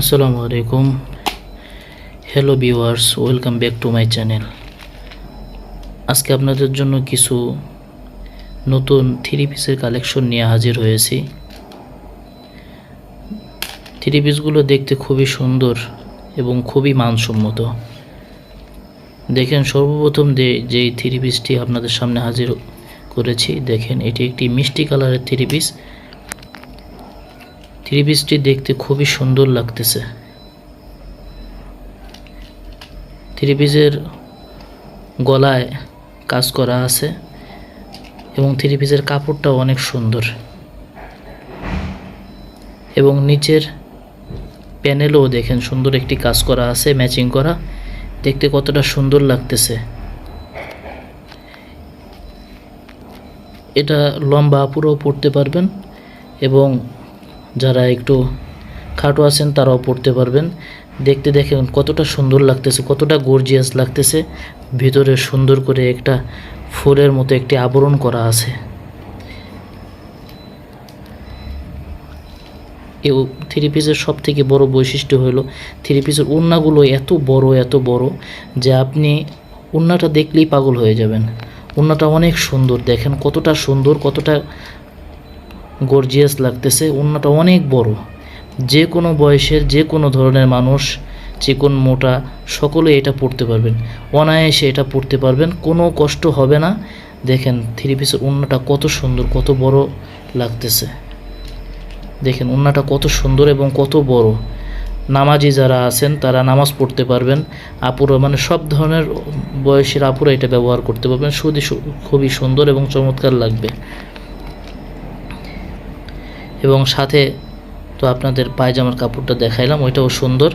আসসালামু আলাইকুম। Hello viewers welcome back to my channel আজকে আপনাদের জন্য কিছু নতুন থ্রি পিসের কালেকশন নিয়ে হাজির হয়েছি। থ্রি পিসগুলো দেখতে খুবই সুন্দর এবং খুবই মানসম্মত। দেখেন, সর্বপ্রথম যে, যেই থ্রি পিসটি আপনাদের সামনে হাজির করেছি, দেখেন, এটি একটি মিষ্টি কালারের থ্রি পিস থ্রি দেখতে খুবই সুন্দর লাগতেছে। থ্রি গলায় কাজ করা আছে এবং থ্রি কাপড়টাও অনেক সুন্দর। এবং নিচের প্যানেলও দেখেন সুন্দর একটি কাজ করা আছে, ম্যাচিং করা। দেখতে কতটা সুন্দর লাগতেছে। এটা লম্বা পুরো পড়তে পারবেন এবং যারা একটু খাটো আছেন, তারাও পড়তে পারবেন। দেখতে দেখেন কতটা সুন্দর লাগতেছে, কতটা গর্জিয়াস লাগতেছে। ভিতরে সুন্দর করে একটা ফুলের মতো একটি আবরণ করা আছে। এই থ্রি পিসের সব থেকে বড় বৈশিষ্ট্য হলো, থ্রি পিসের উন্নাগুলো এত বড় এত বড় যে আপনি উন্নাটা দেখলেই পাগল হয়ে যাবেন। উন্নাটা অনেক সুন্দর, দেখেন কতটা সুন্দর, কতটা গর্জিয়াস লাগতেছে উন্নাটা অনেক বড়। যে কোনো বয়সের যে কোনো ধরনের মানুষ চিকন মোটা, সকলে এটা পড়তে পারবেন। অনায়াসে এটা পড়তে পারবেন, কোনো কষ্ট হবে না। দেখেন থ্রি পিসের উন্নাটা কত সুন্দর, কত বড় লাগতেছে। দেখেন উন্নাটা কত সুন্দর এবং কত বড়। নামাজি যারা আছেন, তারা নামাজ পড়তে পারবেন। আপুরা মানে সব ধরনের বয়সের আপুরা এটা ব্যবহার করতে পারবেন। শুধু খুবই সুন্দর এবং চমৎকার লাগবে। এবং সাথে তো আপনাদের পায়জামার কাপড়টা দেখাইলাম, ওইটাও সুন্দর।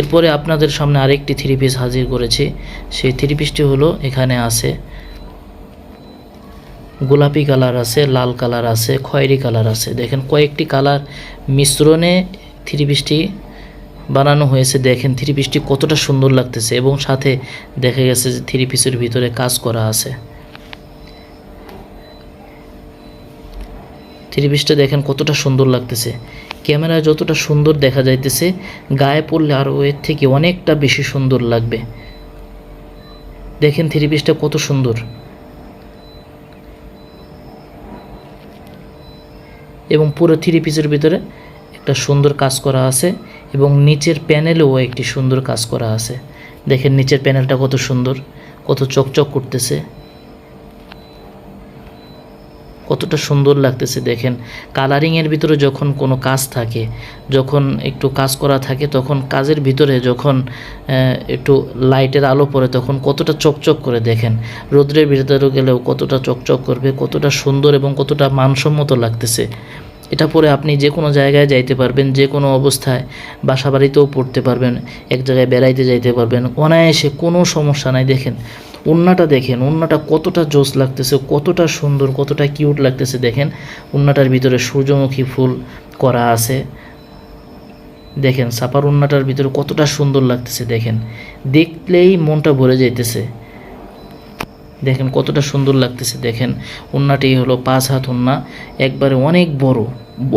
এরপরে আপনাদের সামনে আরেকটি থ্রি পিস হাজির করেছি। সেই থ্রি পিসটি হলো, এখানে আছে গোলাপি কালার আছে, লাল কালার আছে, খয়েরি কালার আছে। দেখেন কয়েকটি কালার মিশ্রণে থ্রি পিসটি বানানো হয়েছে, দেখেন থ্রি পিসটি কতটা সুন্দর লাগতেছে এবং সাথে দেখা গেছে যে থ্রি পিসের ভিতরে কাজ করা আছে। থ্রি পিসটা দেখেন কতটা সুন্দর লাগতেছে। ক্যামেরায় যতটা সুন্দর দেখা যাইতেছে, গায়ে পড়লে আরও এর থেকে অনেকটা বেশি সুন্দর লাগবে। দেখেন থ্রি পিসটা কত সুন্দর। এবং পুরো থ্রি পিসের ভিতরে একটা সুন্দর কাজ করা আছে। এবং নিচের প্যানেলেও একটি সুন্দর কাজ করা আছে। দেখেন নিচের প্যানেলটা কত সুন্দর, কত চকচক করতেছে। কতটা সুন্দর লাগতেছে, দেখেন। কালারিংয়ের ভিতরে যখন কোনো কাজ থাকে, যখন একটু কাজ করা থাকে, তখন কাজের ভিতরে যখন একটু লাইটের আলো পড়ে, তখন কতটা চকচক করে দেখেন। রোদ্রের ভিতরে গেলেও কতটা চকচক করবে, কতটা সুন্দর এবং কতটা মানসম্মত লাগতেছে। এটা পরে আপনি যে কোনো জায়গায় যাইতে পারবেন, যে কোনো অবস্থায় বাসা বাড়িতেও পড়তে পারবেন, এক জায়গায় বেড়াইতে যাইতে পারবেন। অনায়াসে কোনো সমস্যা নাই। দেখেন, উন্নাটা দেখেন, উন্নাটা কতটা জোস লাগতেছে, কতটা সুন্দর, কতটা কিউট লাগতেছে। দেখেন, উন্নাটার ভিতরে সূর্যমুখী ফুল করা আছে। দেখেন, সাপার উন্নাটার ভিতরে কতটা সুন্দর লাগতেছে। দেখেন, দেখলেই মনটা ভরে যাইতেছে। দেখেন, কতটা সুন্দর লাগতেছে। দেখেন, উন্নাটি হলো পাঁচ হাত উন্না, একবারে অনেক বড়।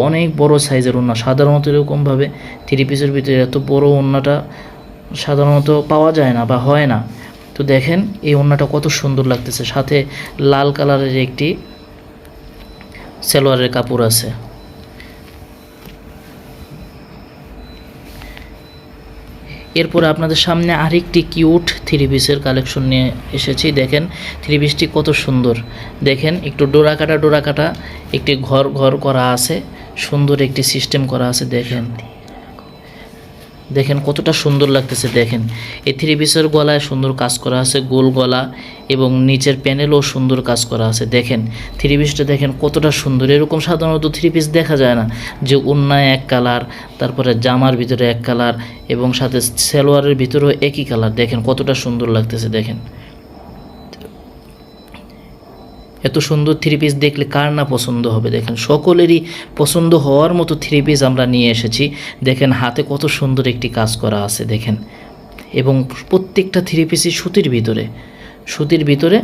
অনেক বড় সাইজের উন্না সাধারণত এরকমভাবে থ্রি পিসের ভিতরে এত বড় উন্নাটা সাধারণত পাওয়া যায় না বা হয় না। তো দেখেন এই ওড়নাটা কত সুন্দর লাগতেছে। সাথে লাল কালারের একটি সেলোয়ারের কাপড় আছে। এরপরে আপনাদের সামনে আরেকটি কিউট থ্রি পিসের কালেকশন নিয়ে এসেছি। দেখেন থ্রি পিসটি কত সুন্দর। দেখেন, একটু ডোরা কাটা ডোরা কাটা, একটি ঘর ঘর করা আছে, সুন্দর একটি সিস্টেম করা আছে, দেখেন। দেখেন কতটা সুন্দর লাগতেছে, দেখেন। এই থ্রি পিসের গলায় সুন্দর কাজ করা আছে, গোল গলা এবং নিচের প্যানেলও সুন্দর কাজ করা আছে, দেখেন। থ্রি পিসটা দেখেন কতটা সুন্দর, এরকম সাধারণত থ্রি পিস দেখা যায় না যে উন্নায় এক কালার তারপরে জামার ভিতরে এক কালার এবং সাথে সালোয়ারের ভিতরেও একই কালার দেখেন কতটা সুন্দর লাগতেছে, দেখেন। এত সুন্দর থ্রি পিস দেখলে কার না পছন্দ হবে? দেখেন, সকলেরই পছন্দ হওয়ার মতো থ্রি পিস আমরা নিয়ে এসেছি। দেখেন, হাতে কত সুন্দর একটি কাজ করা আছে, দেখেন। এবং প্রত্যেকটা থ্রি পিসই সুতির ভিতরে সুতির ভিতরে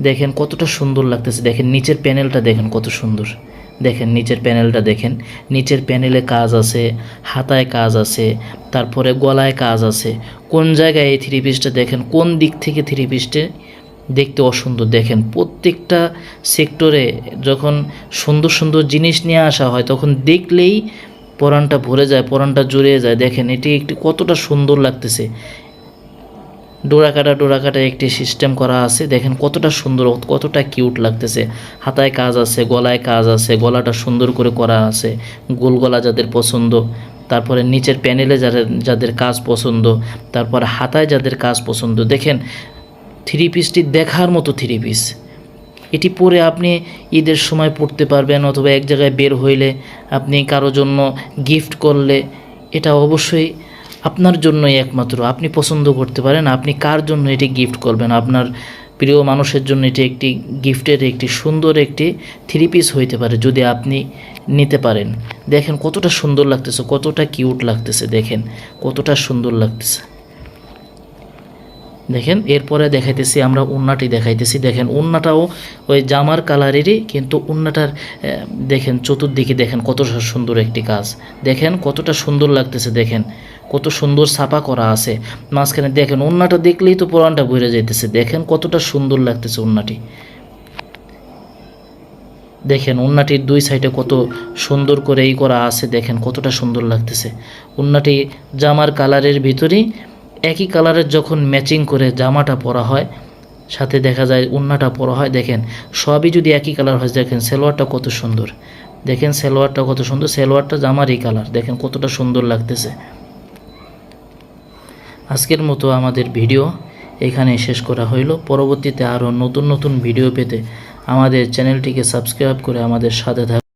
দেখেন কতটা সুন্দর লাগতেছে। দেখেন, নিচের প্যানেলটা দেখেন কত সুন্দর। দেখেন, নিচের প্যানেলটা দেখেন। নিচের প্যানেলে কাজ আছে, হাতায় কাজ আছে, তারপরে গলায় কাজ আছে। কোন জায়গায় এই থ্রি পিসটা দেখেন, কোন দিক থেকে থ্রি পিসটে দেখতে অসুন্দর। দেখেন, প্রত্যেকটা সেক্টরে যখন সুন্দর সুন্দর জিনিস নিয়ে আসা হয়, তখন দেখলেই পরানটা ভরে যায় পরানটা জুড়িয়ে যায়। দেখেন, এটি একটি কতটা সুন্দর লাগতেছে। ডোরা কাটা ডোরা কাটা একটি সিস্টেম করা আছে। দেখেন, কতটা সুন্দর, কতটা কিউট লাগতেছে। হাতায় কাজ আছে, গলায় কাজ আছে, গলাটা সুন্দর করে করা আছে। গোল গলা যাদের পছন্দ, তারপরে নিচের প্যানেলে যাদের যাদের কাজ পছন্দ, তারপরে হাতায় যাদের কাজ পছন্দ। দেখেন থ্রি পিসটি দেখার মতো থ্রি পিস। এটি পরে আপনি ঈদের সময় পড়তে পারবেন অথবা এক জায়গায় বের হইলে আপনি কারও জন্য গিফট করলে এটা অবশ্যই আপনার জন্যই একমাত্র। আপনি পছন্দ করতে পারেন, আপনি কার জন্য এটি গিফট করবেন? আপনার প্রিয় মানুষের জন্য এটি একটি গিফটের একটি সুন্দর একটি থ্রি পিস হইতে পারে যদি আপনি নিতে পারেন। দেখেন কতটা সুন্দর লাগতেছে, কতটা কিউট লাগতেছে, দেখেন কতটা সুন্দর লাগতেছে। দেখেন, এরপরে দেখাইতেছি আমরা উন্নাটি দেখাইতেছি। দেখেন, উন্নাটাও ওই জামার কালারেরই, কিন্তু উন্নাটার দেখেন, চতুর্দিকে দেখেন কত সুন্দর একটি কাজ। দেখেন, কতটা সুন্দর লাগতেছে, দেখেন, কত সুন্দর ছাপা করা আছে। মাঝখানে দেখেন, উন্নাটা দেখলেই তো পুরানটা বইরে যাইতেছে। দেখেন, কতটা সুন্দর লাগতেছে উন্নাটি। দেখেন, উন্নাটির দুই সাইডে কত সুন্দর করে এই করা আছে। দেখেন, কতটা সুন্দর লাগতেছে। উন্নাটি জামার কালারের ভিতরেই একই কালারের যখন ম্যাচিং করে জামাটা পরা হয়, সাথে দেখা যায় উন্নাটা পরা হয়, দেখেন, সবই যদি একই কালার হয়, দেখেন, সেলোয়ারটা কত সুন্দর। দেখেন, সেলোয়ারটা কত সুন্দর, সেলোয়ারটা জামারই কালার, দেখেন, কতটা সুন্দর লাগতেছে। আজকের মতো আমাদের ভিডিও এখানে শেষ করা হইল। পরবর্তীতে আরও নতুন নতুন ভিডিও পেতে আমাদের চ্যানেলটিকে সাবস্ক্রাইব করে আমাদের সাথে থাক